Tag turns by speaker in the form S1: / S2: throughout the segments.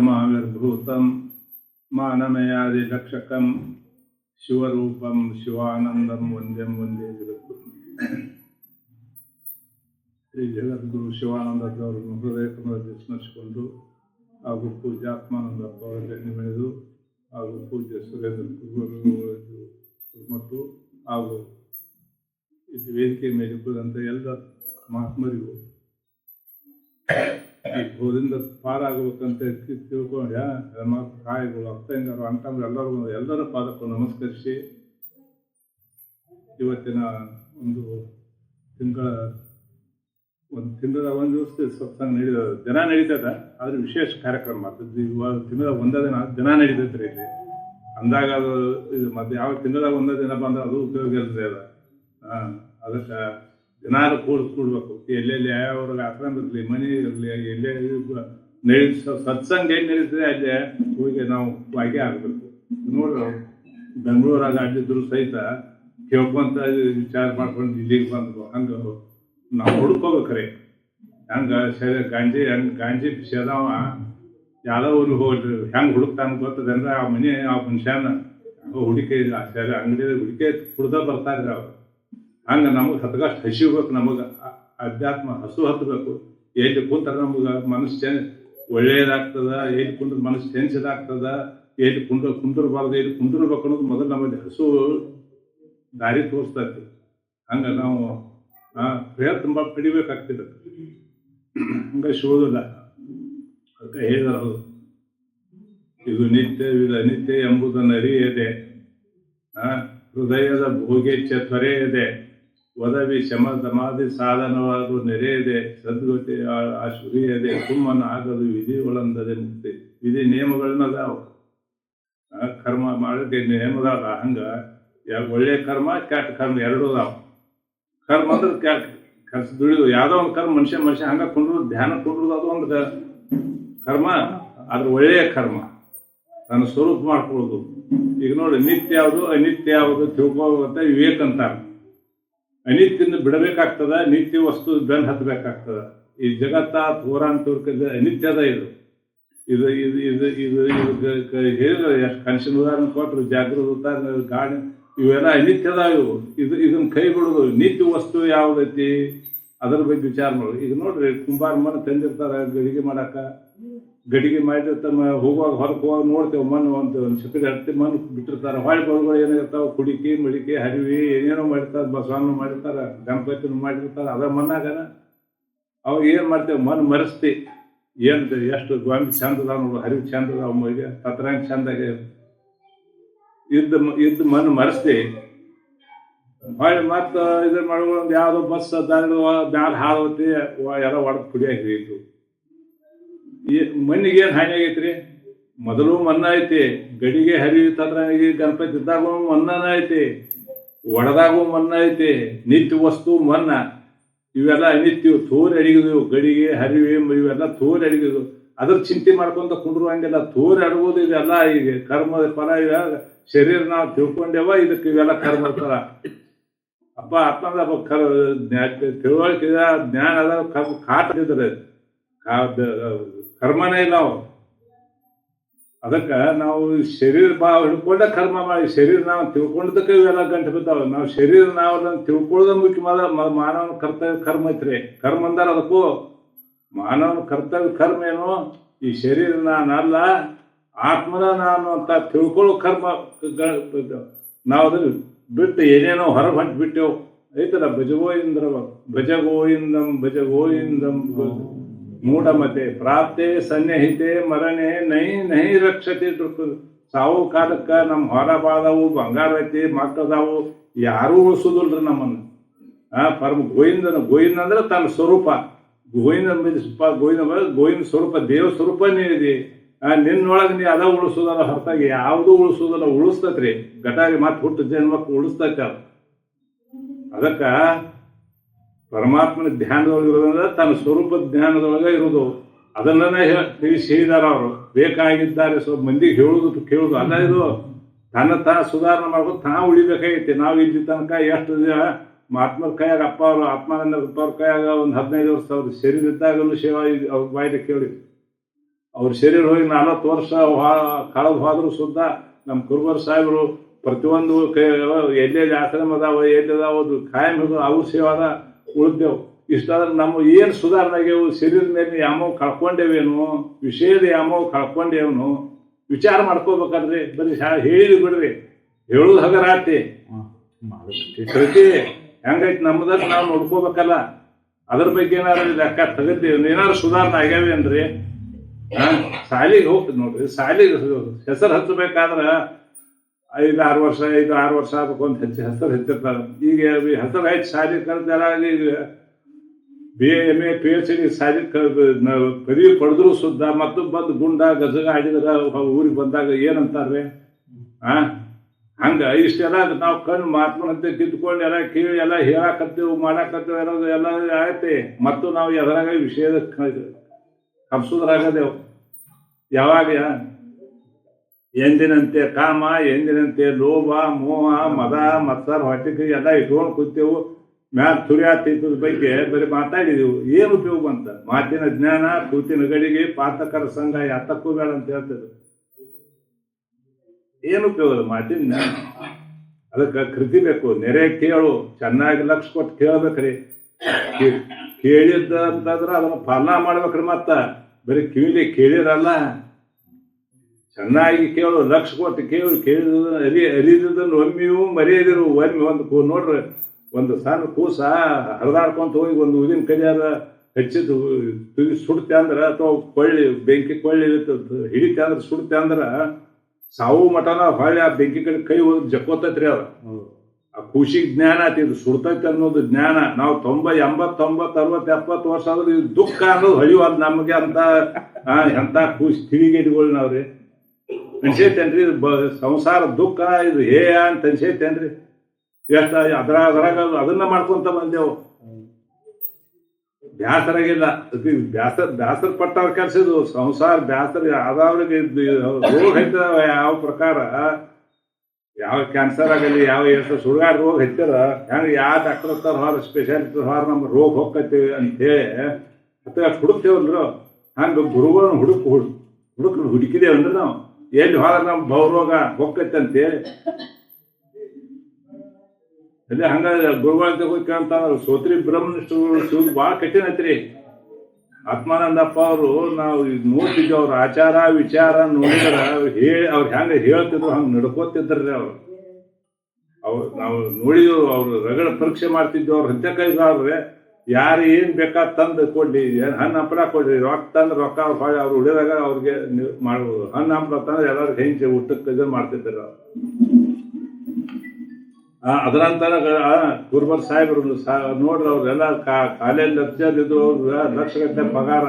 S1: ಶ್ರೀಧರ್ಮಾವಿರ್ಭೂತಂ ಮಾನಮಯಾದಿಲಕ್ಷಕಂ ಶಿವರೂಪಂ ಶಿವಾನಂದಂ ವಂದ್ಯಂ ವಂದೇ ಜಗತ್ತು ಶ್ರೀ ಜಗದ್ಗುರು ಶಿವಾನಂದದವರನ್ನು ಹೃದಯ ಕಮಲದಲ್ಲಿ ಸ್ಮರಿಸಿಕೊಂಡು ಹಾಗೂ ಪೂಜ್ಯಾತ್ಮಾನಂದಪ್ಪ ಅವರಲ್ಲಿ ಬೆಳೆದು ಹಾಗೂ ಪೂಜ್ಯ ಸುರೇಂದ್ರ ಗುರುಗಳು ಮತ್ತು ಹಾಗೂ ಇಲ್ಲಿ ವೇದಿಕೆ ಮೇಲೆ ಕೂದಂಥ ಎಲ್ಲ ಮಹಾತ್ಮರಿಗೂ ಈ ಪಾರ ಪಾರಾಗಬೇಕಂತ ತಿಳ್ಕೊಂಡೆ ಕಾಯಿಗಳು ಅಕ್ಕಂಗರು ಅಂತಂದ್ರೆ ಎಲ್ಲರಿಗೂ, ಎಲ್ಲರ ಪಾದಕ್ಕೂ ನಮಸ್ಕರಿಸಿ, ಇವತ್ತಿನ ಒಂದು ತಿಂಗಳ ಒಂದು ತಿಂಗಳ, ಒಂದು ದಿವಸ ಸತ್ಸಂಗ ನಡೀತದ. ದಿನ ನಡೀತದ, ಆದ್ರೆ ವಿಶೇಷ ಕಾರ್ಯಕ್ರಮ. ಮಾಡ್ತಿದ್ವಿ ಇವಾಗ ತಿಂಗಳ ಒಂದೇ ದಿನ ದಿನ ನಡೀತೈತ್ರಿ ಇಲ್ಲಿ. ಅಂದಾಗ ಅದು, ಇದು ಮತ್ತೆ ಯಾವ ತಿಂಗಳ ಒಂದೇ ದಿನ ಬಂದ್ರೆ ಅದು ಉಪಯೋಗ ಇಲ್ರಿ ಅದ. ಹಾ ಅದಕ್ಕೆ ದಿನಾಲು ಕೂಡ್ ಕೂಡ್ಬೇಕು ಎಲ್ಲೆಲ್ಲಿ ಯಾವ್ಯಾವ್ರಿಗೆ ಆಶ್ರಮ ಇರಲಿ, ಮನೆ ಇರಲಿ ಎಲ್ಲೆಲ್ಲಿ ನಡಿ ಸತ್ಸಂಗ ಏನು ನಡೀತದೆ ಅಲ್ಲೇ ಹೋಗಿ ನಾವು ಭಾಗ್ಯ ಆಗಬೇಕು. ನೋಡ್ರಿ ಬೆಂಗಳೂರಾಗ ಅಡ್ಡಿದ್ರು ಸಹಿತ ಕೇಳ್ಕೊಂತ ವಿಚಾರ ಮಾಡ್ಕೊಂಡು ಇಲ್ಲಿಗೆ ಬಂದ್ರು ಹಂಗೆ ನಾವು ಹುಡ್ಕೋಬೇಕ್ರಿ. ಹಂಗ ಸರಿ ಗಾಂಜಿ ಹಂಗ ಗಾಂಜಿ ಸೇದವ ಯಾರೋ ಊರಿಗೆ ಹೋಗ್ರಿ ಹೆಂಗೆ ಹುಡುಕ್ತಾನ ಗೊತ್ತದಂದ್ರೆ ಆ ಮನೆ, ಆ ಮನುಷ್ಯನ ಹುಡುಕೆ ಸರಿ ಅಂಗಡಿ ಹುಡುಕೆ ಕುಡ್ದ ಬರ್ತಾರ್ರಿ ಅವ್ರು. ಹಂಗ ನಮಗೆ ಹತ್ಗಷ್ಟು ಹಸಿಬೇಕು ನಮಗೆ ಅಧ್ಯಾತ್ಮ ಹಸು ಹತ್ತಬೇಕು ಎಲ್ಲಿ ಕುಂತಾರೆ ನಮಗೆ ಮನಸ್ಸು ಚೆನ್ನ ಒಳ್ಳೇದಾಗ್ತದ ಎಲ್ಲಿ ಕುಂದ್ರ ಮನಸ್ಸು ಟೆನ್ಷನ್ ಆಗ್ತದ ಎಲ್ಲಿ ಕುಂದ್ರ ಕುಂದಿರ್ಬಾರ್ದು ಎಲ್ಲಿ ಕುಂದಿರ್ಬೇಕು ಅನ್ನೋದು ಮೊದಲು ನಮ್ಮಲ್ಲಿ ಹಸು ದಾರಿ ತೋರಿಸ್ತೈತಿ. ಹಂಗ ನಾವು ಆ, ಪ್ರಯತ್ನ ಪಡಿಬೇಕಾಗ್ತದೆ. ಹಂಗ ಸಿಗೋದಿಲ್ಲ. ಅದಕ್ಕೆ ಹೇಳಿದ್ರು ಇದು ನಿತ್ಯ ಇದು ಅನಿತ್ಯ ಎಂಬುದನ್ನು ಅರಿಯದೆ ಹೃದಯದ ಭೋಗೇಚ್ಛ ತ್ವರೆಯದೆ ಒದವಿ ಶಮ ಸಮಾಧಿ ಸಾಧನವಾದು ನೆರೆಯದೆ ಸದ್ಗತಿ ಸುರಿಯದೆ ಸುಮ್ಮನ ಆಗದು ವಿಧಿ ಒಳಂದದೆ ಮುಕ್ತಿ. ವಿಧಿ ನಿಯಮಗಳನ್ನ ಅದಾವ ಕರ್ಮ ಮಾಡೋಕೆ ನಿಯಮದಾವ ಹಂಗ. ಒಳ್ಳೆ ಕರ್ಮ, ಕೆಟ್ಟ ಕರ್ಮ ಎರಡೂ ಅದಾವ. ಕರ್ಮ ಅಂದ್ರೆ ಕೆಟ್ಟ ಕರ್ಸ ದುಡಿದು ಯಾವುದೋ ಒಂದು ಕರ್ಮ ಮನುಷ್ಯ ಮನುಷ್ಯ ಹಂಗ ಕುಂಡ್ರು, ಧ್ಯಾನ ಕುಂಡ್ರದು ಅದು ಒಂದು ಕರ್ಮ ಅದ್ರ ಒಳ್ಳೆಯ ಕರ್ಮ. ತನ್ನ ಸ್ವರೂಪ ಮಾಡ್ಕೊಳ್ಳೋದು. ಈಗ ನೋಡಿ ನಿತ್ಯ ಯಾವುದು, ಅನಿತ್ಯ ಯಾವುದು ತಿಳ್ಕೋಬೇಕಂತ ವಿವೇಕ ಅಂತಾರೆ. ಅನಿತ್ಯನ ಬಿಡಬೇಕಾಗ್ತದ, ನಿತ್ಯ ವಸ್ತು ಬೆನ್ ಹತ್ತಬೇಕಾಗ್ತದ ಈ ಜಗತ್ತ ಪೌರಾಣಿಕ ಅನಿತ್ಯದ ಇದು. ಇದು ಇದು ಇದು ಇದು ಇದು ಹೇಳಿದ್ರೆ ಎಷ್ಟು ಕನಸಿನ ಉದಾಹರಣೆ ಕೊಟ್ಟರು ಜಾಗೃತ ಗಾಡಿ ಇವೆಲ್ಲ ಅನಿತ್ಯದ ಇವು. ಇದು, ಇದನ್ನ ಕೈ ಬಿಡೋದು. ನಿತ್ಯ ವಸ್ತು ಯಾವುದೈತಿ? ಅದ್ರ ಬಗ್ಗೆ ವಿಚಾರ ಮಾಡೋದು. ಈಗ ನೋಡ್ರಿ ಕುಂಬಾರ ಮನೆ ತಂದಿರ್ತಾರೆ, ಗಡಿಗೆ ಮಾಡಾಕ ಗಡಿಗೆ ಮಾಡಿ ತಮ್ಮ ಹೋಗುವಾಗ ಹೊರಗೆ ಹೋಗಿ ನೋಡ್ತೇವೆ, ಮಣ್ಣು ಒಂದು ಒಂದು ಚಿಕ್ಕದ ಹತ್ತಿ ಮಣ್ಣು ಬಿಟ್ಟಿರ್ತಾರೆ. ಹೊಳೆ ಬಳುಗಳು ಏನಿರ್ತಾವೆ ಕುಡಿಕೆ, ಮಡಿಕೆ, ಹರಿವಿ, ಏನೇನೋ ಮಾಡಿರ್ತಾರೆ ಬಸವಣ್ಣ ಮಾಡಿರ್ತಾರೆ, ಗಣಪತಿನ ಮಾಡಿರ್ತಾರೆ. ಅದ ಮಣ್ಣಾಗನ ಅವ ಏನು ಮಾಡ್ತೇವೆ? ಮಣ್ಣು ಮರೆಸ್ತಿ. ಏನು ಎಷ್ಟು ಗೊಂಬಿ ಚಂದ ಅದಾವ ನೋಡು, ಹರಿವು ಚಂದ ಅಮ್ಮಗೆ ಮೈಗೆ ಚಂದಾಗೆ ಇದ್ದ ಇದ್ದ ಮಣ್ಣು ಮರೆಸ್ತಿ. ಹೊಳೆ ಮತ್ತೆ ಇದನ್ನ ಮಾಡುವ ಯಾವುದೋ ಬಸ್ ದಾರಿ ಮ್ಯಾಲ ಹಾರವತ್ತಿ ಎಲ್ಲ ಒಡದ್ ಪುಡಿಯಾಗಿ ಹಾಕಿತ್ತು ಮಣ್ಣಿಗೆ ಏನ್ ಹಾನಿ ಆಗೈತ್ರಿ? ಮೊದಲು ಮಣ್ಣ ಐತಿ, ಗಡಿಗೆ ಹರಿತದ್ರಾಗಿ ಗಣಪತಿ ಇದ್ದಾಗ ಮಣ್ಣನ ಐತಿ ಒಡೆದಾಗೂ ಮಣ್ಣ ಐತಿ, ನಿತ್ಯ ವಸ್ತು ಮಣ್ಣ. ಇವೆಲ್ಲ ಅನಿತ್ಯವು ತೋರ್ ಅಡಿಗಿದ್ವು ಗಡಿಗೆ ಹರಿವೆ, ಇವೆಲ್ಲ ತೋರ್ ಅಡಿಗಿದ್ವು ಅದ್ರ ಚಿಂತೆ ಮಾಡ್ಕೊಂತ ಕುಂಡ್ರು ಹಂಗೆಲ್ಲ ತೋರಿ ಅಡಗೋದು ಇದೆಲ್ಲ ಈಗ ಕರ್ಮದ ಫಲ ಇವ, ಶರೀರ ನಾವು ತಿಳ್ಕೊಂಡೇವ, ಇದಕ್ಕೆ ಇವೆಲ್ಲ ಕರ್ಮ ಇರ್ತಾರ ಅಪ್ಪ ಅಪ್ಪಂದ ತಿಳುವಳಿಕೆ, ಜ್ಞಾನ ಅದ ಕರ್ಮ ಕಾಟ ಕರ್ಮನೇ ಇಲ್ಲ ಅವು ಅದಕ್ಕೆ ನಾವು ಶರೀರ ಭಾವ ಹಿಡ್ಕೊಂಡ ಕರ್ಮ ಮಾಡಿ, ಶರೀರ ನಾವು ತಿಳ್ಕೊಂಡದಕ್ಕೆ ಇವೆಲ್ಲ ಗಂಟು ಬಿದ್ದಾವೆ. ನಾವು ಶರೀರ ನಾವು ಅದನ್ನು ತಿಳ್ಕೊಳ್ಳೋದ ಮುಖ್ಯ ಮಾನವನ ಕರ್ತವ್ಯ ಕರ್ಮ ಐತ್ರಿ. ಕರ್ಮ ಅಂದಾರ ಅದಕ್ಕೂ. ಮಾನವನ ಕರ್ತವ್ಯ ಕರ್ಮ ಏನು? ಈ ಶರೀರ ನಾನಲ್ಲ, ಆತ್ಮನ ನಾನು ಅಂತ ತಿಳ್ಕೊಳ್ಳೋ ಕರ್ಮ ನಾವು ಅದನ್ನು ಬಿಟ್ಟು ಏನೇನೋ ಹೊರ ಹೊಂಟು ಬಿಟ್ಟೆವು. ಐತಲ್ಲ ಭಜಗೋಯಿಂದ್ರ ಭಜಗೋಯಿಂದಂ ಭಜಗೋಯಿಂದಂ. ಮೂಢಮತೆ, ಪ್ರಾಪ್ತೆ ಸನ್ನಿಹಿತೆ ಮರಣೆ ನೈ ನೈ ರಕ್ಷತೆ ಸಾವು ಕಾಲಕ್ಕ ನಮ್ಮ ಹೊರ ಬಾದವು ಬಂಗಾರ ಐತಿ ಮಕ್ಕಳದಾವು ಯಾರೂ ಉಳಿಸೋದಿಲ್ರಿ ನಮ್ಮನ್ನು. ಆ, ಪರಮ ಗೋವಿಂದನ, ಗೋವಿಂದ ಅಂದ್ರೆ ತನ್ನ ಸ್ವರೂಪ. ಗೋವಿಂದ ಗೋವಿಂದ ಗೋವಿಂದ ಸ್ವರೂಪ, ದೇವ ಸ್ವರೂಪ ನೀಡಿದಿ ನಿನ್ನೊಳಗೆ ನೀ ಅದ ಉಳಿಸೋದಲ್ಲ, ಹೊರತಾಗಿ ಯಾವುದೂ ಉಳಿಸೋದಲ್ಲ, ಉಳಿಸ್ತತ್ರಿ. ಗಟಾರಿ ಮತ್ತೆ ಹುಟ್ಟು ಜನ್ಮಕ್ಕೆ ಉಳಿಸ್ತೈತೆ ಅದು. ಅದಕ್ಕ ಪರಮಾತ್ಮನ ಧ್ಯಾನದೊಳಗೆ ಇರೋದಂದ್ರೆ ತನ್ನ ಸ್ವರೂಪ ಧ್ಯಾನದೊಳಗೆ ಇರೋದು. ಅದನ್ನೇ ತಿಳಿಸಿ ಹೇಳಿದಾರ ಅವರು. ಬೇಕಾಗಿದ್ದಾರೆ ಸ್ವಲ್ಪ ಮಂದಿಗೆ ಹೇಳುದು, ಕೇಳುದು. ಅಲ್ಲ ಇದು, ತನ್ನ ತಾ ಸುಧಾರಣೆ ಮಾಡ್ಕೊಂಡು ತಾ ಉಳಿಬೇಕಾಗೈತಿ. ನಾವು ಇಲ್ಲಿ ತನಕ ಎಷ್ಟು ಮಹಾತ್ಮರ ಕೈಯಾಗ ಅಪ್ಪ ಅವರು, ಆತ್ಮಾನಂದ ಅಪ್ಪ ಅವ್ರ ಕೈಯಾಗ ಒಂದು ಹದಿನೈದು ವರ್ಷ ಅವ್ರ ಶರೀರ ಇದ್ದಾಗಲೂ ಸೇವಾ ಅವ್ರ ಬಾಯಿಗೆ ಕೇಳಿ. ಅವ್ರ ಶರೀರ ಹೋಗಿ ನಲವತ್ತು ವರ್ಷ ಕಳೆದು ಹೋದ್ರು ಸುದ್ದ ನಮ್ಮ ಕುರುಬರ್ ಸಾಹೇಬರು ಪ್ರತಿಯೊಂದು ಎಲ್ಲೆಲ್ಲಿ ಆಶ್ರಮ ಅದಾವ ಎಲ್ಲಿ ಅದಾವ ಅದು ಕಾಯಂ ಅವು ಸೇವಾದ ಉಳಿದೆವು. ಇಷ್ಟಾದ್ರೆ ನಮ್ಮ ಏನು ಸುಧಾರಣೆ ಆಗ್ಯಾವು? ಶರೀರದ ಮೇಲೆ ಯಾಮೋ ಕಳ್ಕೊಂಡೇವೇನು ವಿಷಯದ ಯಾಮೋ ಕಳ್ಕೊಂಡೇವನು ವಿಚಾರ ಮಾಡ್ಕೋಬೇಕಾದ್ರೆ ಬರೀ ಶಾ ಹೇಳಿ ಬಿಡ್ರಿ. ಹೇಳುದು ಹಗರಾತಿ ಕೃತಿ ಹೆಂಗೈತಿ ನಮ್ಮದಾಗ ನಾವು ನೋಡ್ಕೋಬೇಕಲ್ಲ ಅದ್ರ ಬಗ್ಗೆ ಏನಾದ್ರು ಲೆಕ್ಕ ತೆಗೆದೇವ್ ಏನಾದ್ರು ಸುಧಾರಣೆ ಆಗ್ಯಾವೇನ್ರಿ? ಹಾ ಶಾಲಿಗೆ ಹೋಗ್ತದೆ ನೋಡ್ರಿ. ಶಾಲಿಗೆ ಹೆಸರು ಹಚ್ಚಬೇಕಾದ್ರ ಐದು ಆರು ವರ್ಷ ಐದು ಆರು ವರ್ಷ ಆಗ್ಬೇಕು ಹೆಚ್ಚು ಹೆಸರು ಹೆಚ್ಚಿರ್ತಾರೆ ಈಗ ಹೆಸರು ಹೆಚ್ಚು ಶಾಲೆ ಕಲ್ತಾರ ಈಗ B, A M A, P, H, D ಶಾಲೆ ಪದವಿ ಪಡೆದ್ರು ಸುದ್ದ, ಮತ್ತು ಬಂದು ಗುಂಡ ಗಜಗ ಆಡಿದ್ರ ಊರಿಗೆ ಬಂದಾಗ ಏನಂತಾರ್ರಿ? ಆ? ಹಂಗ ಇಷ್ಟೆಲ್ಲ ನಾವು ಕಣ್ಣು ಮಾತ್ಮಂತೆ ಕಿತ್ಕೊಂಡು ಎಲ್ಲ ಕೇಳಿ, ಎಲ್ಲ ಹೇಳಾಕತ್ತೀವಿ, ಮಾಡಾಕತ್ತೇವೆ ಎಲ್ಲ ಎಲ್ಲ ಆಯ್ತೆ. ಮತ್ತು ನಾವು ಎದರಾಗ ವಿಷಯದ ಕಪ್ಸುದ್ರಾಗದೇವು. ಯಾವಾಗ? ಎಂದಿನಂತೆ ಕಾಮ, ಎಂದಿನಂತೆ ಲೋಭ, ಮೋಹ, ಮದ, ಮತ್ಸರ ಹೊಟ್ಟಿಗೆ ಎಲ್ಲ ಇಟ್ಕೊಂಡು ಕೂತೇವು. ಮ್ಯಾಲ ತುರಿಯಾತೀತದ ಬಗ್ಗೆ ಬರೀ ಮಾತಾಡಿದೆವು. ಏನು ಉಪಯೋಗ ಅಂತ? ಮಾತಿನ ಜ್ಞಾನ, ಕೂತಿನ ಗಡಿಗೆ, ಪಾತಕರ ಸಂಘ, ಯಾತಕ್ಕೂ ಬೇಡ ಅಂತ ಹೇಳ್ತಿದ್ರು. ಏನು ಉಪಯೋಗ ಮಾತಿನ ಜ್ಞಾನ. ಅದಕ್ಕೆ ಕೃತಿ ಬೇಕು. ನೆರೆ ಕೇಳು. ಚೆನ್ನಾಗಿ ಲಕ್ಷ ಕೊಟ್ಟು ಕೇಳ್ಬೇಕ್ರಿ. ಕೇಳಿದ್ದಂತಂದ್ರೆ ಅದನ್ನ ಪಾಲನಾ ಮಾಡ್ಬೇಕ್ರಿ ಮತ್ತ. ಬರೀ ಕಿವಿಲಿ ಕೇಳಿರಲ್ಲ. ಚೆನ್ನಾಗಿ ಕೇಳು, ಲಕ್ಷ ಕೊಟ್ಟು ಕೇಳಿ, ಕೇಳಿದ ಅರಿ ಅರಿದದನ್ನು ಒಮ್ಮೆಯೂ ಮರೆಯದಿರು. ಒಮ್ಮೆ ಒಂದು ಕೂ ನೋಡ್ರಿ, ಒಂದು ಸಣ್ಣ ಕೂಸ ಹರಿದಾಡ್ಕೊಂತ ಹೋಗಿ ಒಂದು ಊದಿನ ಕಡಿಯಾದ ಹಚ್ಚಿದ್ದು ತುಗಿ ಸುಡ್ತೆ ಅಂದ್ರೆ ಅಥವಾ ಕೊಳ್ಳಿ, ಬೆಂಕಿ ಕೊಳ್ಳಿ ಹಿಡಿತೆ ಅಂದ್ರೆ ಸುಡ್ತೆ ಅಂದ್ರೆ ಸಾವು ಮಟನ ಹೊಳ್ಳಿ ಆ ಬೆಂಕಿ ಕಡೆ ಕೈ ಹೋಗಿ ಜಕ್ಕೋತೈತ್ರಿ ಅದ ಆ ಖುಷಿ ಜ್ಞಾನ ಆತಿದು ಸುಡ್ತೈತೆ ಅನ್ನೋದು ಜ್ಞಾನ. ನಾವು ತೊಂಬ ಎಂಬತ್ ತೊಂಬತ್ ಅರವತ್ ಎಪ್ಪತ್ತು ವರ್ಷ ಆದ್ರೆ ಇದು ದುಃಖ ಅನ್ನೋದು ಹೊಳಿವಾದ ನಮಗೆ ಅಂತ ಎಂತ ಖುಷಿ ತಿಳಿಗೇಡಿಗಳು ನಾವ್ರಿ ಅನ್ಸೈತೇನ್ರಿ? ಸಂಸಾರ ದುಃಖ, ಇದು ಹೇ ಅಂತ ಅನ್ಸೈತೇನ್ರಿ? ಎಷ್ಟ ಅದ್ರ ಅದ್ರಾಗ ಅದನ್ನ ಮಾಡ್ಕೊಂತ ಬಂದೆವು. ಬ್ಯಾಸರಾಗಿಲ್ಲ. ಬ್ಯಾಸರ್ ಬ್ಯಾಸರ ಪಟ್ಟವ್ರ ಇದು. ಸಂಸಾರ ಬ್ಯಾಸರ ಆದವ್ರಿಗೆ ರೋಗ ಹೈತದ ಯಾವ ಪ್ರಕಾರ ಯಾವ ಕ್ಯಾನ್ಸರ್ ಆಗಲಿ, ಯಾವ ಎಷ್ಟು ಸುಡುಗಾಡ ರೋಗ ಹಚ್ಚಾರ ಹೆಂಗ ಯಾವ ಡಾಕ್ಟರ್ ಹತ್ತಾರ ಹೊರ ಸ್ಪೆಷಾಲಿಸ್ಟ್ ಹೊರ ನಮ್ಮ ರೋಗ ಹೋಗ್ಕತ್ತೀವಿ ಅಂತೇಳಿ ಅಥವಾ ಹುಡುಕ್ತೇವಲ್ರು ಹಂಗ ಗುರುಗಳನ್ನ ಹುಡುಕ್ ಹುಡುಕ್ ಹುಡುಕ್ ಹುಡುಕಿದೇವ್ ಅಂದ್ರೆ ನಾವು. ಎಲ್ಲಿ ಹೋದ್ರೆ ನಮ್ ಭವರೋಗ ಹೋಗ್ಕೈತೆ ಅದೇ ಅಲ್ಲಿ ಹಂಗ ಗುರುಗಳ ಹೋಗಿ ಕೇಳ್ತಾರ, ಸೋತ್ರಿ ಬ್ರಹ್ಮನಿಷ್ಠರು ಶಿವ್ ಭಾಳ ಕಠಿಣ ಐತ್ರಿ. ಆತ್ಮಾನಂದಪ್ಪ ಅವರು ನಾವು ನೋಡ್ತಿದ್ವಿ, ಅವ್ರ ಆಚಾರ, ವಿಚಾರ ನೋಡಿದ್ರ ಹೇಳಿ, ಅವ್ರು ಹೆಂಗ ಹೇಳ್ತಿದ್ರು, ಹಂಗ ನಡ್ಕೋತಿದ್ರಿ ಅವ್ರು. ಅವ್ರು ನಾವು ನೋಡಿದ್ರು ಅವ್ರು ರಗಡ ಪರೀಕ್ಷೆ ಮಾಡ್ತಿದ್ವಿ, ಅವ್ರ ಹಂತ ಕೈಗಾರ್ರೆ. ಯಾರು ಏನ್ ಬೇಕಾ ತಂದು ಕೊಡ್ಲಿ. ಹಣ್ಣು ಹಂಪಲ ಕೊಡ್ರಿ ರೊಕ್ಕ ತಂದ್ರೆ ರೊಕ್ಕ ಅವ್ರ ಹೊಳ್ಳಿ ಅವ್ರು ಉಳಿದಾಗ ಅವ್ರಿಗೆ ಮಾಡ್ಬೋದು ಹಣ್ಣು ಹಂಪಲ ತಂದ್ರೆ ಎಲ್ಲರಿಗೂ ಹೆಂಚಿ ಊಟಕ್ಕೆ ಇದು ಮಾಡ್ತಿದ್ರು ಅವ್ರು. ಅದರಂತರ ಗುರುಬರ್ ಸಾಹೇಬ್ರು ನೋಡ್ರಿ ಅವ್ರೆಲ್ಲ ಕಾಲೇಜ್ ಲಕ್ಷದಿದ್ದು ಲಕ್ಷಗಟ್ಟಲೆ ಪಗಾರ.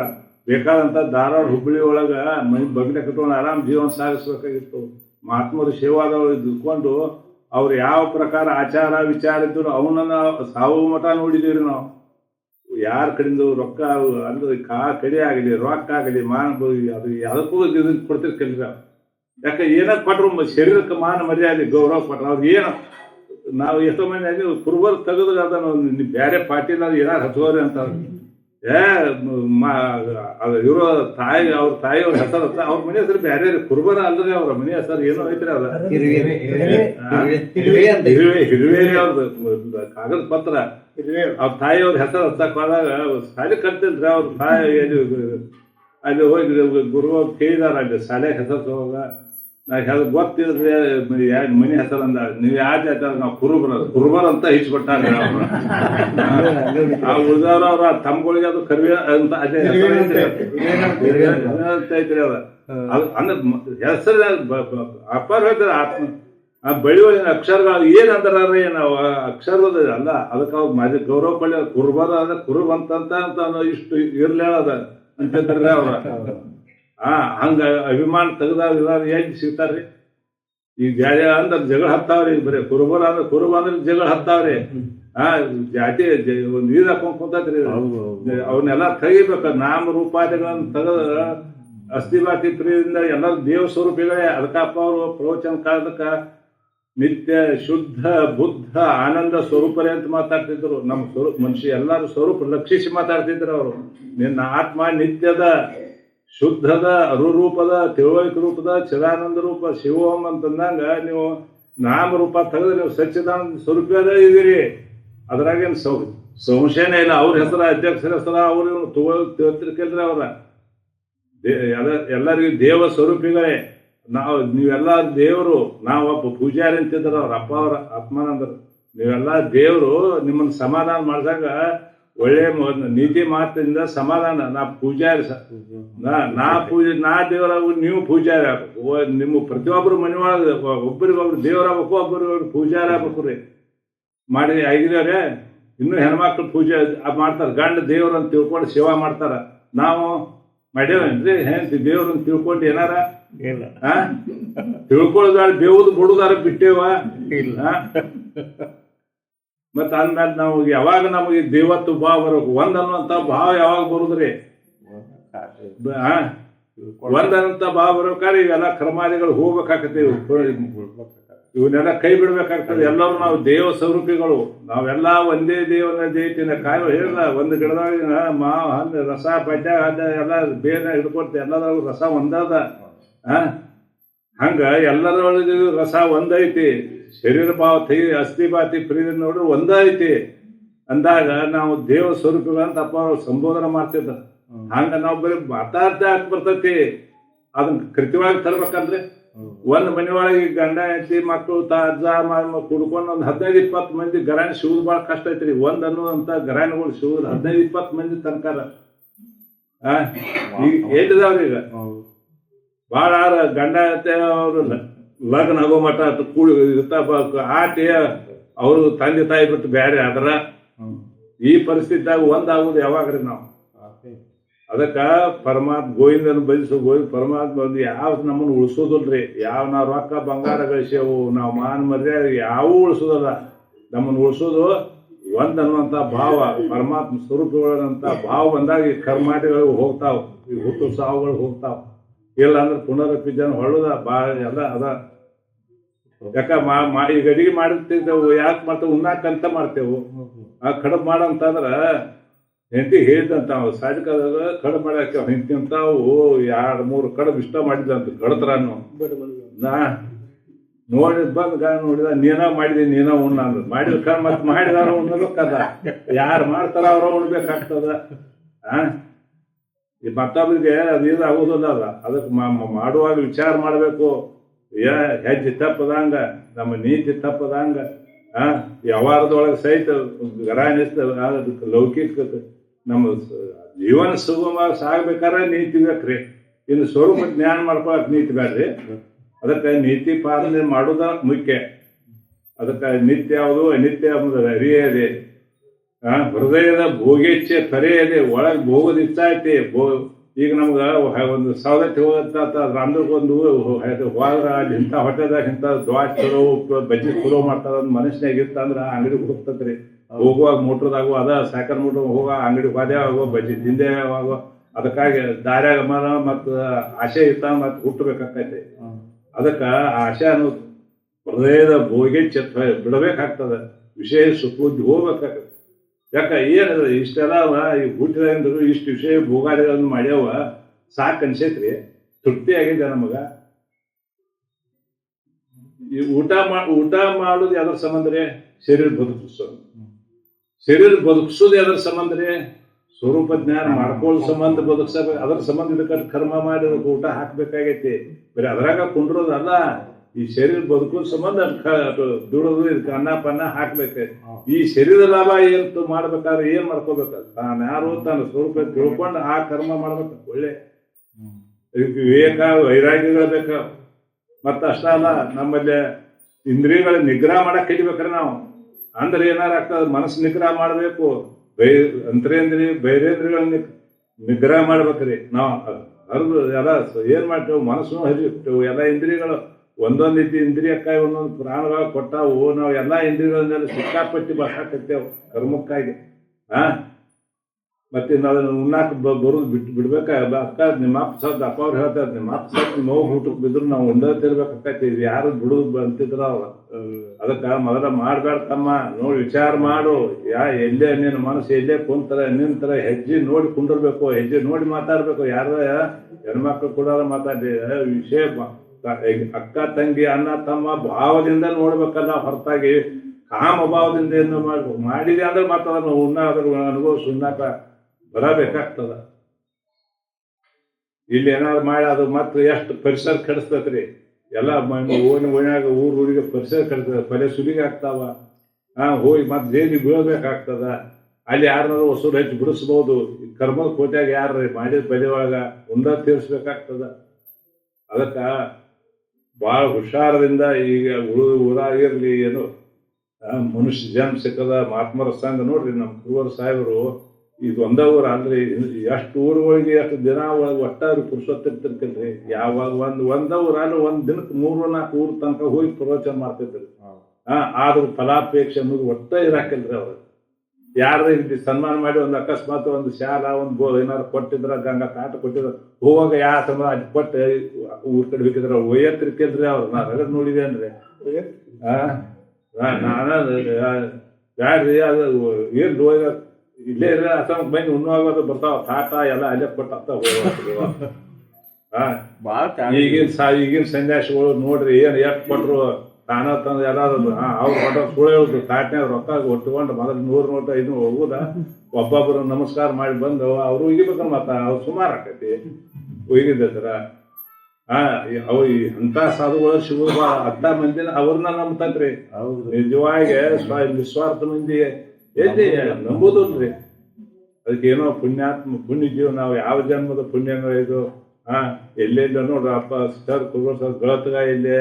S1: ಬೇಕಾದಂತ ಧಾರವಾಡ ಹುಬ್ಬಳ್ಳಿ ಒಳಗ ಮೈ ಬಗ್ನೆ ಕಟ್ಕೊಂಡು ಆರಾಮ್ ಜೀವನ ಸಾಗಿಸ್ಬೇಕಾಗಿತ್ತು. ಮಹಾತ್ಮರು ಸೇವಾದವ್ರು ಇದ್ಕೊಂಡು ಅವ್ರು ಯಾವ ಪ್ರಕಾರ ಆಚಾರ ವಿಚಾರ ಇದ್ರು ಅವನನ್ನ ಸಾವು ಮಠ ನೋಡಿದೀವಿ ನಾವು. ಯಾರ ಕಡೆಯಿಂದ ರೊಕ್ಕ ಅಂದ್ರೆ ಕಾ ಕಡಿ ಆಗಲಿ ರೊಕ್ಕ ಆಗಲಿ ಮಾನ ಅದು ಯಾವುದಕ್ಕೂ ಇದನ್ನ ಕೊಡ್ತಿರ್ಕಿಲ್ಲ ಯಾಕೆ ಏನ ಕೊಟ್ರು ಶರೀರಕ್ಕೆ ಮಾನ ಮರ್ಯಾದೆ ಗೌರವ ಕೊಟ್ರು. ಅವ್ರು ಏನು? ನಾವು ಎಷ್ಟೋ ಮಂದಿ ಆಗಿ ಕುರುಬರ್ ತೆಗೆದ್ರೆ ಅದನ್ನು ಬೇರೆ ಪಾರ್ಟಿನ ಏನಾರು ಹಚ್ಚೋರಿ ಅಂತ ಏ ಅದು ಇರೋ ತಾಯಿ ಅವ್ರ ತಾಯಿಯವ್ರ ಹೆಸರು ಹತ್ತ ಅವ್ರ ಮನೆ ಹೆಸರು ಬೇರೆ ಕುರುಬರ ಅಲ್ರಿ ಅವ್ರ ಮನೆ ಹೆಸರು. ಏನೋ ಐತ್ರಿ ಅದ. ಹಿರುವೇರಿ ಅವ್ರದ್ದು ಕಾಗದ ಪತ್ರ. ಅವ್ರ. ತಾಯಿ ಅವ್ರ ಹೆಸರು ಅಂತ ಹೋದಾಗ ಶಾಲೆ ಕಲ್ತಿಲ್ರಿ ಅವ್ರ ತಾಯಿ ಏನು ಅಲ್ಲಿ ಹೋಗಿ ಗುರು ಕೇಳಿದಾರ ಅಲ್ಲಿ ಶಾಲೆ ಹೆಸರು ತಗೋಗ ನಾ ಹೆಸರು ಗೊತ್ತಿದ್ರೆ ಮನೆ ಹೆಸರು ಅಂದ ನೀವು ಯಾರು ಜಾತಿ ನಾವು ಕುರುಬರ ಕುರುಬರ್ ಅಂತ ಹಿಚ್ಕೊಟ್ಟಾರ ಅವರು. ಆ ಉಳಿದವ್ರ ಅವ್ರ ತಮ್ಮಗಳಿಗೆ ಅದು ಕರಿವೆ ಅಂತ ಅದೇ ಹೆಸರು ಐತ್ರಿ. ಅದು. ಅಂದ್ರೆ ಹೆಸರು ಅಪಾರ ಹೇಳ್ತಾರೆ ಆತ್ಮ ಆ ಬೆಳೆಯುವ ಅಕ್ಷರಗಳು ಏನು ನಾವು ಅಕ್ಷರದ ಅಲ್ಲ, ಅದಕ್ಕೆ ಅವ್ರು ಮಾಜಿ ಗೌರವ ಪಳ್ಳಿ ಕುರುಬರ ಅದ ಅಂತಂತ ಅಂತ ಅನ್ನೋ ಇಷ್ಟು ಇರ್ಲಿ ಅದ ಅಂತಿರ್ತಾರ್ರಿ ಅವ್ರ. ಹಾ ಹಂಗ ಅಭಿಮಾನ ತೆಗ್ದಾಗ ಎಲ್ಲಿ ಸಿಗ್ತಾರ್ರಿ? ಈ ಜಾತಿ ಅಂದ್ರೆ ಜಗಳ ಹತ್ತಾವ್ರಿ, ಬರೀ ಕುರುಬರ ಅಂದ್ರೆ ಕುರುಬ ಅಂದ್ರೆ ಜಗಳ ಹತ್ತಾವ್ರಿ. ಹಾ ಜಾತಿ ನೀರ್ ಹಾಕೊಂಡ್ ಕುಂತೈತ್ರಿ. ಅವನ್ನೆಲ್ಲ ತೆಗಿಬೇಕ, ನಾಮ ರೂಪಾದಿಗಳನ್ನ ತೆಗೆದ ಅಸ್ಥಿವಾತಿತ್ರಿಯಿಂದ ಎಲ್ಲ ದೇವ ಸ್ವರೂಪಿಗಳೇ ಅದಕ್ಕಪ್ಪ ಅವರು ಪ್ರವಚನ ಕಾಲದಕ್ಕ ನಿತ್ಯ ಶುದ್ಧ ಬುದ್ಧ ಆನಂದ ಸ್ವರೂಪರೇ ಅಂತ ಮಾತಾಡ್ತಿದ್ರು. ನಮ್ಮ ಸ್ವರೂಪ ಮನುಷ್ಯ ಎಲ್ಲಾರು ಸ್ವರೂಪ ಲಕ್ಷಿಸಿ ಮಾತಾಡ್ತಿದ್ರು ಅವರು. ನಿನ್ನ ಆತ್ಮ ನಿತ್ಯದ ಶುದ್ಧದ, ಅರುರೂಪದ ತಿಳುವಳಿಕೆ ರೂಪದ, ಚಿದಾನಂದ ರೂಪ ಶಿವಂ ಅಂತಂದಾಗ ನೀವು ನಾಮರೂಪ ತೆಗೆದ್ರೆ ನೀವು ಸಚ್ಚಿದಾನಂದ ಸ್ವರೂಪದ ಇದೀರಿ ಅದ್ರಾಗೇನು ಸೌ, ಸಂಶಯನೇ ಇಲ್ಲ. ಅವ್ರ ಹೆಸರ ಅಧ್ಯಕ್ಷರ ಹೆಸರ, ಅವ್ರು ತಿಳ್ತಿರ್ಕಲ್ರಿ ಅವ್ರ. ಎಲ್ಲರಿಗೂ ದೇವ ಸ್ವರೂಪಿಗಳೇ. ನಾವು ನೀವೆಲ್ಲ ದೇವರು ಒಬ್ಬ ಪೂಜಾರಿ ಅಂತಿದ್ರು ಅವ್ರ ಅಪ್ಪ ಅವ್ರ ಅಂದರು. ನೀವೆಲ್ಲ ದೇವರು, ನಿಮ್ಮನ್ನ ಸಮಾಧಾನ ಮಾಡಿದಾಗ ಒಳ್ಳೆ ನೀತಿ ಮಾತಿಂದ ಸಮಾಧಾನ, ನಾ ಪೂಜಾರಿ ನಾ ಪೂಜೆ, ನಾ ದೇವರಾಗು, ನೀವು ಪೂಜಾರಿ ಆಗ್ಬೇಕು. ನಿಮ್ಮ ಪ್ರತಿಯೊಬ್ಬರು ಮನೆಯೊಳಗೆ ಒಬ್ಬರಿಗೊಬ್ರು ದೇವರಾಗಬೇಕು ಒಬ್ಬರಿಗೊಬ್ರು ಪೂಜಾರಿ ಆಗ್ಬೇಕು ರೀ. ಮಾಡಿ ಆಗಿದ್ದಾರೆ ಇನ್ನು ಹೆಣ್ಮಕ್ಳು ಪೂಜೆ ಮಾಡ್ತಾರೆ. ಗಂಡ ದೇವ್ರು ಅಂತ ತಿಳ್ಕೊಂಡು ಸೇವಾ ಮಾಡ್ತಾರ. ನಾವು ಮಾಡ್ಯಾವೇನ್ರಿ ಹೆಂಡತಿ ದೇವ್ರು ಅಂತ ತಿಳ್ಕೊಂಡು ಏನಾರ
S2: ಇಲ್ಲ.
S1: ಆ? ತಿಳ್ಕೊಳ್ಳೋದಾರ ಬೇವುದು ಬಿಡುದಾರ ಬಿಟ್ಟೇವ?
S2: ಇಲ್ಲ?
S1: ಮತ್ತ ಅಂದ್ಮೇಲೆ ನಾವು ಯಾವಾಗ ನಮಗೆ ದೇವತ್ತು ಭಾವ ಬರಬೇಕು? ಒಂದ್ ಅನ್ನುವಂತ ಭಾವ ಯಾವಾಗ ಬರುದ್ರಿ? ಒಂದ್ ಭಾವ ಬರ್ಬೇಕಾದ್ರೆ ಇವೆಲ್ಲ ಕರ್ಮಾದಿಗಳು ಹೋಗ್ಬೇಕಾಗತ್ತೆ ಇವು. ಇವನ್ನೆಲ್ಲ ಕೈ ಬಿಡ್ಬೇಕಾಗ್ತದೆ. ಎಲ್ಲರೂ ನಾವು ದೇವ ಸ್ವರೂಪಿಗಳು. ನಾವೆಲ್ಲ ಒಂದೇ ದೇವನ ದೇವತಿನ ಕಾಯೋ ಹೇಳಲ್ಲ ಒಂದು ಗಿಡದಾಗ ಮಾ ಹಣ್ಣು ರಸ ಅದ ಎಲ್ಲ ಬೇರೆ ಹಿಡ್ಕೊಡ್ತೀವಿ. ಎಲ್ಲದ್ರಾಗ ರಸ ಒಂದದ. ಆ ಹಂಗ ಎಲ್ಲರೊಳಗೆ ರಸ ಒಂದೈತಿ. ಶರೀರ ಭಾವ ತೈ ಅಸ್ಥಿ ಬಾತಿ ಪ್ರೀತಿ ನೋಡ್ರಿ ಒಂದೈತಿ. ಅಂದಾಗ ನಾವು ದೇವ ಸ್ವರೂಪಗಳಂತ ಅಪ್ಪ ಅವ್ರು ಸಂಬೋಧನೆ ಮಾಡ್ತಿದ್ದ. ಹಂಗ ನಾವು ಬರೀ ಮಾತಾಡ್ತಾ ಹಾಕಿ ಬರ್ತೈತಿ. ಅದನ್ನ ಕೃತಿವಾಗಿ ತರ್ಬೇಕಂದ್ರೆ ಒಂದ್ ಒಳಗೆ ಗಂಡ ಐತಿ ಮಕ್ಕಳು ತಾಜ ಕುಡ್ಕೊಂಡು ಒಂದ್ ಹದಿನೈದು ಇಪ್ಪತ್ತು ಮಂದಿ ಗರಾಣಿ ಸಿಗುದು ಬಹಳ ಕಷ್ಟ ಐತ್ರಿ. ಒಂದ್ ಅನ್ನುವಂತ ಗರಾಣಿಗಳು ಸಿಗುದು ಹದಿನೈದು ಇಪ್ಪತ್ತು ಮಂದಿ ತನಕ ಆ ಈಗ ಈಗ ಭಾಳ ಗಂಡ ಅವರು ಲಗ್ನ ಆಗೋ ಅದು ಕೂಡಿ ಇರ್ತಾ ಆಟೆ ಅವರು ತಂದೆ ತಾಯಿ ಬಿಟ್ಟು ಬೇರೆ ಆದ್ರ ಈ ಪರಿಸ್ಥಿತಿದಾಗ ಒಂದಾಗುದು ಯಾವಾಗ್ರಿ ನಾವು. ಅದಕ್ಕ ಪರಮಾತ್ಮ ಗೋವಿಂದನ ಬಯಸು ಗೋವಿಂದ ಪರಮಾತ್ಮ ಬಂದು ಯಾವ ನಮ್ಮನ್ನು ಉಳಿಸೋದಿಲ್ರಿ. ಯಾವ ನಾವು ರೊಕ್ಕ ಬಂಗಾರ ಗಳಿಸೇವು ನಾವು ಮಾನ ಮರ್ಯಾದೆ ಯಾವೂ ಉಳಿಸೋದಲ್ಲ. ನಮ್ಮನ್ನು ಉಳಿಸೋದು ಒಂದ್ ಅನ್ನುವಂತ ಭಾವ ಪರಮಾತ್ಮ ಸ್ವರೂಪಗಳಂತ ಭಾವ ಬಂದಾಗ ಈ ಕರ್ಮಾದಿಗಳು ಹೋಗ್ತಾವ ಈ ಹುಟ್ಟು ಸಾವುಗಳು ಹೋಗ್ತಾವ. ಇಲ್ಲ ಅಂದ್ರೆ ಪುನರಪಿ ಹೊಳ್ಳುದ ಬಾ ಎಲ್ಲ ಅದ. ಯಾಕ ಈಗ ಅಡಿಗೆ ಮಾಡಿರ್ತಿದ್ದೆವು ಯಾಕೆ ಮಾಡ್ತೇವೆ ಉಣ್ಣಾಕಂತ ಮಾಡ್ತೇವು. ಆ ಕಡಬ್ ಮಾಡಂತಂದ್ರ ಹೆಂಡತಿ ಹೇಳಿದಂತ ಅವ ಸಾಜಕದಾಗ ಕಡಬ್ ಮಾಡಾಕ ಹಿಂತಿಂತಾವು ಎರಡು ಮೂರು ಕಡಬ್ ಇಷ್ಟ ಮಾಡಿದಂತ ಕಡತ್ರಾನು ನಾ ನೋಡಿದ್ ಬಂದ್ ಗಾ ನೋಡಿದ ನೀನ ಮಾಡಿದಿ ನೀನ ಉಣ್ಣ ಅಂದ್ರೆ ಮಾಡಿದ ಕರ್ ಮತ್ ಮಾಡಿದಾರ ಉಣ್ಬೇಕದ ಯಾರು ಮಾಡ್ತಾರ ಅವ್ರ ಉಣ್ಬೇಕಾಗ್ತದ. ಆ? ಮತ್ತೊಬ್ಬರಿಗೆ ಅದು ಇದು ಆಗೋದಲ್ಲ ಅದ ಅದಕ್ಕೆ ಮಾಡುವಾಗ ವಿಚಾರ ಮಾಡಬೇಕು. ಹೆಜ್ಜೆ ತಪ್ಪದಂಗ, ನಮ್ಮ ನೀತಿ ತಪ್ಪದಂಗ, ಆ ವ್ಯವಹಾರದೊಳಗೆ ಸಹಿತ ಗರ ಅದಕ್ಕೆ ಲೌಕಿಕ ನಮ್ಮ ಜೀವನ ಸುಗಮವಾಗಿ ಸಾಗ್ಬೇಕಾದ್ರೆ ನೀತಿ ಬೇಕ್ರಿ. ಇನ್ನು ಸ್ವರೂಪ ಜ್ಞಾನ ಮಾಡ್ಕೊಳಕ್ ನೀತಿ ಬೇಡ್ರಿ. ಅದಕ್ಕೆ ನೀತಿ ಪಾಲನೆ ಮಾಡೋದ ಮುಖ್ಯ. ಅದಕ್ಕೆ ನಿತ್ಯ ಯಾವುದು, ಅನಿತ್ಯ ಅರಿಯದೆ ಹೃದಯದ ಭೋಗೇಚ್ಛೆ ತರೆಯದೆ ಒಳಗೆ ಭೋಗದಿತ್ತೈತಿ ಭೋ ಈಗ ನಮ್ಗೆ ಒಂದು ಸವಲತ್ತು ಹೋಗತ್ತ ರಾಮದುರ್ಗೊಂದು ಹೋದ್ರ ಅಲ್ಲಿ ಇಂಥ ಹೊಟ್ಟೆದಾಗ ಇಂಥ ದ್ವಾಸ್ ಚಲೋ ಬಜ್ಜಿ ಚಲೋ ಮಾಡ್ತಾರ ಅಂತ ಮನುಷ್ಯನಾಗ ಇತ್ತಂದ್ರೆ ಅಂಗಡಿ ಹುಡುಕ್ತತ್ರಿ. ಹೋಗುವಾಗ ಮೋಟ್ರದಾಗು ಅದ ಸೈಕಲ್ ಮೋಟ್ರ್ ಹೋಗ ಅಂಗಡಿಗೆ ಹೋದೆ ಆಗೋ, ಬಜ್ಜಿ ತಿಂದೆ ಆಗೋ, ಅದಕ್ಕಾಗಿ ದಾರ್ಯಾಗ ಮರ ಮತ್ತು ಆಸೆ ಇತ್ತ ಮತ್ತು ಹುಟ್ಟಬೇಕಾಕೈತಿ ಅದಕ್ಕೆ ಆಶೆ ಅನ್ನೋದು ಹೃದಯದ ಭೋಗಿ ಬಿಡಬೇಕಾಗ್ತದ. ವಿಷಯ ಸುಖ ಹೋಗ್ಬೇಕಾಗ್ತದೆ. ಯಾಕ ಏನದ ಇಷ್ಟೆಲ್ಲ ಈ ಹುಟ್ಟಿದ್ರು ಇಷ್ಟು ವಿಷಯ ಭೂಗಾಡಿಗಳನ್ನು ಮಾಡ್ಯಾವ, ಸಾಕು ಅನ್ಸೈತ್ರಿ. ತೃಪ್ತಿ ಆಗಿದೆ ನಮಗ. ಈ ಊಟ ಮಾ, ಊಟ ಮಾಡೋದು ಯಾವ್ದ್ರ ಸಂಬಂಧ ರೀ? ಶರೀರ ಬದುಕಿಸೋದು. ಶರೀರ ಬದುಕಿಸೋದು ಯಾವ್ದ್ರ ಸಂಬಂಧ ರೀ? ಸ್ವರೂಪ ಜ್ಞಾನ ಮಾಡ್ಕೊಳ್ಳೋ ಸಂಬಂಧ ಬದುಕ್ಸಬೇಕು ಅದ್ರ ಸಂಬಂಧ ಇದಕ್ಕೆ ಕರ್ಮ ಮಾಡಿ ಊಟ ಹಾಕ್ಬೇಕಾಗೈತಿ. ಬರೀ ಅದ್ರಾಗ ಕುಂಡ್ರೋದಲ್ಲ. ಈ ಶರೀರ ಬದುಕೋ ಸಂಬಂಧ ಅದು ದುಡಿದು ಇದಕ್ಕೆ ಅನ್ನ ಪನ್ನ ಹಾಕ್ಬೇಕು. ಈ ಶರೀರ ಲಾಭ ಏನು ಮಾಡ್ಬೇಕಾದ್ರೆ ಏನ್ ಮಾಡ್ಕೋಬೇಕು? ತಾನ ಯಾರು ತನ್ನ ಸ್ವರೂಪ ತಿಳ್ಕೊಂಡು ಆ ಕರ್ಮ ಮಾಡ್ಬೇಕು? ಒಳ್ಳೆ ಇದಕ್ಕೆ ವಿವೇಕ ವೈರಾಗ್ಯಗಳು ಬೇಕ. ಮತ್ತ ಅಷ್ಟ ಅಲ್ಲ ನಮ್ಮಲ್ಲಿ ಇಂದ್ರಿಯಗಳ ನಿಗ್ರಹ ಮಾಡಕ್ ಕಲಿಬೇಕ್ರೆ ನಾವು. ಅಂದ್ರೆ ಏನಾರ ಆಗ್ತದ? ಮನಸ್ಸು ನಿಗ್ರಹ ಮಾಡಬೇಕು. ಬೈ ಅಂತರೇಂದ್ರಿ ಬೈರೇಂದ್ರಿಗಳ ನಿಗ್ರಹ ಮಾಡ್ಬೇಕ್ರಿ ನಾವು. ಅರ್ದು ಎಲ್ಲ ಏನ್ ಮಾಡ್ತೇವೆ? ಮನಸ್ಸು ಹರಿಯುತ್ತೇವೆ. ಎಲ್ಲ ಇಂದ್ರಿಯಗಳು ಒಂದೊಂದು ರೀತಿ ಇಂದ್ರಿಯಕ್ಕಾಗಿ ಒಂದೊಂದು ಪ್ರಾಣಗಳು ಕೊಟ್ಟಾವು. ನಾವು ಎಲ್ಲಾ ಇಂದ್ರಿಯಗಳನ್ನೆಲ್ಲ ಸಿಕ್ಕಾಪಟ್ಟಿ ಬಸಾಕತ್ತೇವು ಕರ್ಮಕ್ಕಾಗಿ. ಆ? ಮತ್ತೆ ನಾವು ಉಣ್ಣಾಕ ಬರೋದು ಬಿಟ್ಟು ಬಿಡ್ಬೇಕ? ಅಕ್ಕ, ನಿಮ್ಮ ಅಪ್ಪ ಸದ್ ಅಪ್ಪ ಅವ್ರು ಹೇಳ್ತಾರೆ, ನಿಮ್ಮ ಅಪ್ಪ ಸದ್ ನಿಮ್ಮ ಹೋಗಿ ಊಟಕ್ಕೆ ಬಿದ್ರು ನಾವು ಉಂಡತಿರ್ಬೇಕಾಕೈತಿ ಇದು ಯಾರು ಬಿಡುದು ಅಂತಿದ್ರ ಅದಕ್ಕ ಮೊದಲ ಮಾಡ್ಬೇಡ ತಮ್ಮ. ನೋಡಿ ವಿಚಾರ ಮಾಡು. ಯಾ ಎಲ್ಲೇ ನಿನ್ನ ಮನಸ್ಸು ಎಲ್ಲೇ ಕುಂತರ, ನಿಂತರ, ಹೆಜ್ಜೆ ನೋಡಿ ಕುಂಡಿರ್ಬೇಕು ಹೆಜ್ಜೆ ನೋಡಿ ಮಾತಾಡ್ಬೇಕು. ಯಾರ ಹೆಣ್ಮಕ್ಳು ಕೂಡ ಮಾತಾಡಿ ವಿಷಯ ಅಕ್ಕ ತಂಗಿ ಅಣ್ಣ ತಮ್ಮ ಭಾವದಿಂದ ನೋಡ್ಬೇಕಲ್ಲ ಹೊರತಾಗಿ, ಕಾಮ ಭಾವದಿಂದ ಏನು ಮಾಡಿದೆ ಅಂದ್ರೆ ಮತ್ತೆ ಅದನ್ನು ಉಣ್ಣ, ಅದ್ರ ಅನುಭವ ಉಣ್ಣಾಕ ಬರಬೇಕಾಗ್ತದ. ಇಲ್ಲಿ ಏನಾದ್ರು ಮಾಡಿ, ಅದು ಮತ್ತೆ ಎಷ್ಟು ಪರಿಸರ ಕೆಡಿಸ್ತತ್ರಿ. ಎಲ್ಲ ಓಣಿ ಓಣ್ಯಾಗ, ಊರು ಊರಿಗೆ ಪರಿಸರ ಕೆಡ್ತದ ಪಲೆ ಸುಲಿಗೆ ಆಗ್ತಾವ. ಹಾ, ಹೋಗಿ ಮತ್ತೆ ದೇವಿ ಬೀಳಬೇಕಾಗ್ತದ. ಅಲ್ಲಿ ಯಾರನ್ನಾರು ಹೊಸರು ಹೆಚ್ಚು ಬಿಡಿಸ್ಬೋದು. ಈ ಕರ್ಮದ ಕೋಟ್ಯಾಗ ಯಾರು ಮಾಡಿದ ಪಲೆ ಒಳಗ ಉಂಡ ತೀರಿಸ್ಬೇಕಾಗ್ತದ. ಅದಕ್ಕ ಭಾಳ ಹುಷಾರದಿಂದ ಈಗ ಉಳಿದು ಊರಾಗಿರಲಿ ಏನು ಮನುಷ್ಯ ಜನ್ಮ ಸಿಕ್ಕದ ಮಹಾತ್ಮರ ಸಂಘ ನೋಡ್ರಿ ನಮ್ಮ ಕುರುವರ ಸಾಹೇಬರು ಇದು ಒಂದೇ ಊರ ಅಲ್ರಿ ಎಷ್ಟು ಊರುಗಳಿಗೆ ಎಷ್ಟು ದಿನ ಒಳಗೆ ಒಟ್ಟಾರು ಪುರುಷೋತ್ತಿರ್ತಿರ್ತಿಲ್ರಿ ಯಾವಾಗ ಒಂದು ಒಂದೇ ಊರಲ್ಲಿ ಒಂದು ದಿನಕ್ಕೆ ಮೂರು ನಾಲ್ಕು ಊರು ತನಕ ಹೋಗಿ ಪ್ರವಚನ ಮಾಡ್ತಿರ್ತೀರಿ ಹಾ ಆದ್ರೂ ಫಲಾಪೇಕ್ಷೆ ಅನ್ನೋದು ಒಟ್ಟ ಇರಾಕಿಲ್ರಿ ಅವ್ರು. ಯಾರು ಇಲ್ಲಿ ಸನ್ಮಾನ ಮಾಡಿ ಒಂದು ಅಕಸ್ಮಾತ್ ಒಂದು ಶಾಲ ಒಂದು ಗೋ ಏನಾರು ಕೊಟ್ಟಿದ್ರ ಗಂಗಾ ಕಾಟ ಕೊಟ್ಟಿದ್ರ ಹೋಗಾಗ ಯಾವ ಸಮ ಅಲ್ಲಿ ಕೊಟ್ಟು ಊರ್ ಕಡೆ ಬೇಕಿದ್ರ ಒಯ್ಯತ್ತಿರ್ಕಿಲ್ರಿ ಅವ್ರು. ನಾ ರಗಡ್ ನೋಡಿದೆ ಅಂದ್ರೆ. ನಾನ ಬ್ಯಾಡ್ರಿ ಅದು ಏನ್ ಹೋಗ ಇಲ್ಲೇ ಇರ ಅಸಮ್ ಬಂದು ಉಣ್ಣುವಾಗ ಅದು ಬರ್ತಾವ. ತಾಟ ಎಲ್ಲ ಅಲ್ಲೇ ಕೊಟ್ಟ ಅಂತ
S2: ಹೋಗ
S1: ಈಗಿನ ಸಾ ಈಗಿನ ಸನ್ಯಾಸಿಗಳು ನೋಡ್ರಿ ಏನ್ ಎಷ್ಟ್ ಕೊಟ್ರು. ತಾನ ತಂದು ಎಲ್ಲಾರು ಅವ್ರ ಹೊಟ್ಟ ಸುಳ್ಳು ಹೇಳುದು ತಾಟ್ನ್ಯಾಗ ರೊಕ್ಕ ಒಟ್ಟುಕೊಂಡು ಮೊದಲು ನೂರು ನೋಟ ಐದು ಹೋಗುದ. ಒಬ್ಬೊಬ್ರು ನಮಸ್ಕಾರ ಮಾಡಿ ಬಂದು ಅವ್ರು ಉಗಿಬೇಕಲ್ಲ ಮತ್ತ ಅವ್ರು ಸುಮಾರು ಆಕೈತಿ. ಉಗಿದ್ರ ಹಾ ಅವು ಈ ಅಂತ ಸಾಧುಗಳು ಸಿಗೋದು ಭಾಳ ಅರ್ಧ ಮಂದಿನ ಅವ್ರನ್ನ ನಂಬ್ತನ್ರಿ
S2: ಹೌದು.
S1: ನಿಜವಾಗಿ ಸ್ವ ನಿಸ್ವಾರ್ಥ ಮಂದಿ. ಎಲ್ಲಿ? ನಂಬುದಿಲ್ರಿ. ಅದಕ್ಕೆ ಏನೋ ಪುಣ್ಯಾತ್ಮ ಪುಣ್ಯ ಜೀವ ನಾವು ಯಾವ ಜನ್ಮದ ಪುಣ್ಯನೋ ಇದು ಹಾ ಎಲ್ಲೆಲ್ಲ ನೋಡ್ರಿ ಅಪ್ಪ ಸರ್ ಕುರುಬ ಸರ್ ಗಳತ್ಗ ಇಲ್ಲಿ.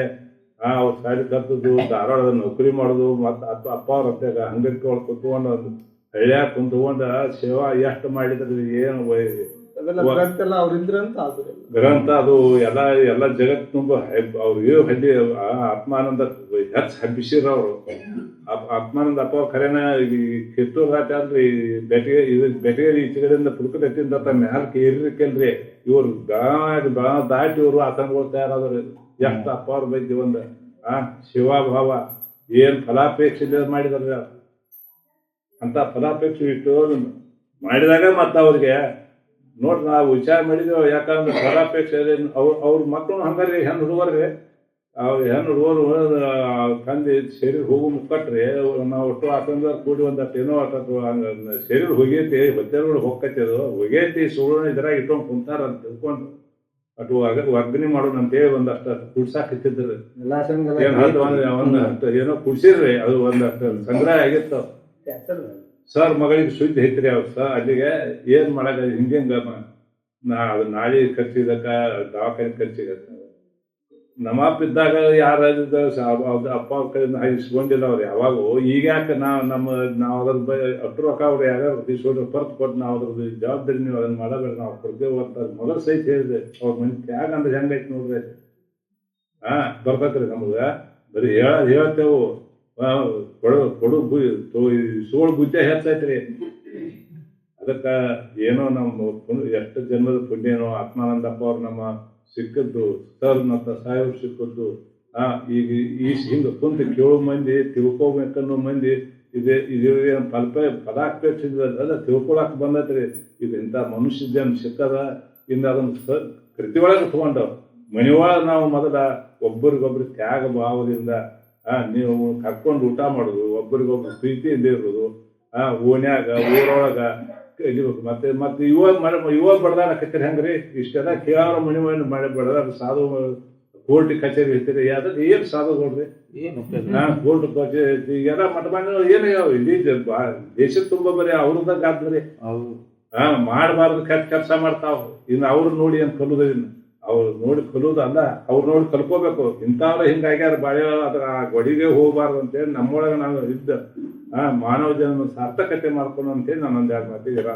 S1: ಅವ್ರ ಸಾಲಿ ಕರ್ತದ್ದು ಧಾರವಾಡದ ನೌಕರಿ ಮಾಡೋದು ಮತ್ತ ಅಪ್ಪ ಅಪ್ಪ ಅವ್ರ ಅಂಗಡಿ ಒಳಗೆ ಕುತ್ಕೊಂಡು ಹಳ್ಳ್ಯಾಗ ಕುಂತ್ಕೊಂಡ ಸೇವಾ ಎಷ್ಟು ಮಾಡಿದ್ರಿ ಏನು
S3: ಆದ್ರೆ
S1: ಗ್ರಂಥ ಅದು ಎಲ್ಲ ಎಲ್ಲ ಜಗತ್ ತುಂಬ ಅವ್ರಿಗೆ ಹಳ್ಳಿ ಆತ್ಮಾನಂದ ಹೆಚ್ಚು ಹಬ್ಬಿಸಿರ ಅವರು. ಆತ್ಮಾನಂದ ಅಪ್ಪ ಖರೇನ ಈ ಕಿತ್ತೂರು ರಾಟ ಈ ಬೆಟಗೆ ಇದು ಬೆಟಗೆ ಈಚೆಗಡೆಯಿಂದ ಪುಲ್ಕಟ್ ಎತ್ತಿಂದ ಮ್ಯಾಲ್ಕ್ ಏರಿರ್ಕಲ್ರಿ ಇವ್ರು ಗಾಂವ್ ದಾಟಿ ಇವರು ಆತಂಕಗಳು ತಯಾರಾದ್ರು ಎಷ್ಟು ಅಪ್ಪ ಅವ್ರ ಬಗ್ಗೆ ಒಂದು ಆ ಶಿವಾಭಾವ. ಏನ್ ಫಲಾಪೇಕ್ಷೆ ಮಾಡಿದಾರೆ. ಅಂತ ಫಲಾಪೇಕ್ಷೆ ಇಟ್ಟು ಮಾಡಿದಾಗ ಮತ್ತ ಅವ್ರಿಗೆ ನೋಡ್ರಿ ನಾವು ವಿಚಾರ ಮಾಡಿದೇವೆ ಯಾಕಂದ್ರೆ ಫಲಾಪೇಕ್ಷೆ ಅವ್ರ ಅವ್ರ ಮಕ್ಕಳು ಹಂಗಾರಿ ಹೆಣ್ಣು ಹುಡುಗರ್ರಿ ಅವ್ರ ಹೆಣ್ಣು ಹುಡುಗರು ತಂದೆ ಶರೀರ ಹೋಗು ಮುಕ್ಕಟ್ರಿ ನಾವು ಒಟ್ಟು ಹಾಕಂದ್ರ ಕೂಡಿ ಒಂದಷ್ಟು ಏನೋ ಅಷ್ಟು ಹಂಗ ಶರೀರ ಹೋಗೈತಿ ಹೊತ್ತೇರುಗಳು ಹೋಗೈತಿ ಅದು ಹೋಗೈತಿ ಸುಳ್ಳು ಇದ್ರಾಗ ಇಟ್ಕೊಂಡು ಕುಂತಾರ ಅಂತ ತಿಳ್ಕೊಂಡು ಅಟು ವರ್ಗ ವರ್ಗಣಿ ಮಾಡೋಣ ಅಂತೇಳಿ ಒಂದಷ್ಟು ಕುಡ್ಸಾಕ್ ಹತ್ತಿದ್ರು.
S3: ಎಲ್ಲಾ ಸಂಘ
S1: ಏನ್ ಹತ್ತು ಒಂದ್ ಒಂದ್ ಏನೋ ಕುಡ್ಸಿರ್ರಿ ಅದು ಒಂದಷ್ಟು ಸಂಗ್ರಹ ಆಗಿತ್ತು. ಸರ್, ಮಗಳಿಗೆ ಸುದ್ದಿ ಐತ್ರಿ ಅವ್ರು ಸರ್? ಅಲ್ಲಿಗೆ ಏನ್ ಮಾಡಕ ಹಿಂಗೆ ನಾ ಅದು ನಾಳೆ ಖರ್ಚಿದಕ್ಕ ದವಾಖಾನೆ ಖರ್ಚಿಗತ್ತ ನಮ್ಮಪ್ಪ ಇದ್ದಾಗ ಯಾರ ಅಪ್ಪ ಅವ್ರ ಕಡೆ ಇಸ್ಕೊಂಡಿಲ್ಲ ಅವ್ರು ಯಾವಾಗೂ. ಈಗ ಯಾಕೆ ನಾವು ನಮ್ಮ ನಾವು ಅದ್ರ ಬಗ್ಗೆ ಅಷ್ಟು ರೊಕ್ಕ ಅವ್ರು ಯಾರ್ಯಾರು ಇಸ್ಕೊಂಡ್ರೆ ಪರ್ತ್ ಕೊಟ್ಟು ನಾವು ಅದ್ರದ್ದು ಜವಾಬ್ದಾರಿ ನೀವು ಅದನ್ನ ಮಾಡಬೇಡ, ನಾವು ಕೊಡ್ತೇವೆ ಅಂತ ಮೊದಲು ಸಹಿತ ಹೇಳಿದೆ. ಅವ್ರ ಅಂದ್ರೆ ಹೆಂಗೈತಿ ನೋಡ್ರಿ. ಹಾ ಬರ್ತೈತ್ರಿ ನಮಗ. ಬರೀ ಹೇಳ ಹೇಳ್ತೇವು. ಕೊಡು ಸೋಳು ಬುದ್ಧ ಹೆಚ್ಚೈತ್ರಿ ಅದಕ್ಕ ಏನೋ ನಮ್ಮ ಎಷ್ಟು ಜನ್ಮದ ಪುಣ್ಯನೋ ಆತ್ಮಾನಂದಪ್ಪ ಅವ್ರು ನಮ್ಮ ಸಿಕ್ಕದ್ದು, ಸರ್ ಮತ್ತ ಸಾಹೇಬ್ ಸಿಕ್ಕದ್ದು, ಆ, ಈಗ ಈ ಹಿಂಗ ಕುಂತ ಕೇಳೋ ಮಂದಿ ತಿಳ್ಕೊಬೇಕನ್ನೋ ಮಂದಿ, ಇದೆ, ಇದು ಏನು ಫಲ್ಪ ಫಲಾಪೇಕ್ಷೆ ಅದ ತಿಳ್ಕೊಳಕ್ ಬಂದೈತ್ರಿ ಇದು ಇಂಥ ಮನುಷ್ಯ ಜನ್ ಸಿಕ್ಕದ ಇಂದ ಅದನ್ನ ಕೃತಿ ಒಳಗೆ ತಗೊಂಡವ್ ಮನೆಯೊಳಗೆ ನಾವು ಮೊದಲ ಒಬ್ಬರಿಗೊಬ್ರು ತ್ಯಾಗ ಭಾವದಿಂದ ನೀವು ಕರ್ಕೊಂಡು ಊಟ ಮಾಡೋದು ಒಬ್ಬರಿಗೊಬ್ರು ಪ್ರೀತಿಯಿಂದ ಇರೋದು ಆ ಓನ್ಯಾಗ ಊರೊಳಗ ಮತ್ತೆ ಮತ್ತೆ ಇವಾಗ ಮನೆ ಇವಾಗ ಬಡದಾನ ಕಚೇರಿ ಹೆಂಗ್ರಿ? ಇಷ್ಟೆಲ್ಲ ಕೇವಲ ಮನೆ ಮನೆ ಮಾಡಿ ಬಡದಾರ ಸಾಧು ಕೋರ್ಟ್ ಕಚೇರಿ ಇರ್ತೀರಿ ಅದಕ್ಕೆ ಏನ್ ಸಾಧು ನೋಡ್ರಿ? ಕೋರ್ಟ್ ಕಚೇರಿ ಎಲ್ಲ ಮಠ ಮನೆ ಏನು ಇಲ್ಲಿ ದೇಶ ತುಂಬಾ ದೇಶದ ತುಂಬ ಬರೀ ಅವ್ರದಾಗ ಆದ್ರಿ ಹಾ ಮಾಡಬಾರ್ದು ಕೆಟ್ಟ ಕೆಲಸ ಮಾಡ್ತಾವ. ಇನ್ನು ಅವ್ರು ನೋಡಿ ಅಂತ ಕಲ್ಲುದ್ರಿ ಅವ್ರು ನೋಡಿ ಕಲುದಲ್ಲ ಅವ್ರು ನೋಡಿ ಕಲ್ಕೋಬೇಕು. ಇಂಥವ್ರ ಹಿಂಗಾಗ್ಯಾರ ಬಾಳೆ ಅದ್ರ ಗೊಡಿಗೆ ಹೋಗಬಾರ್ದು ಅಂತೇಳಿ ನಮ್ಮೊಳಗೆ ನಾವು ಇದ್ದ ಮಾನವ ಜನ್ಮ ಸಾರ್ಥಕತೆ ಮಾಡ್ಕೊಂಡು ಅಂತೇಳಿ ನಾನು ಒಂದ್ ಎರಡು ಮಾತಿಗೆ ಇರ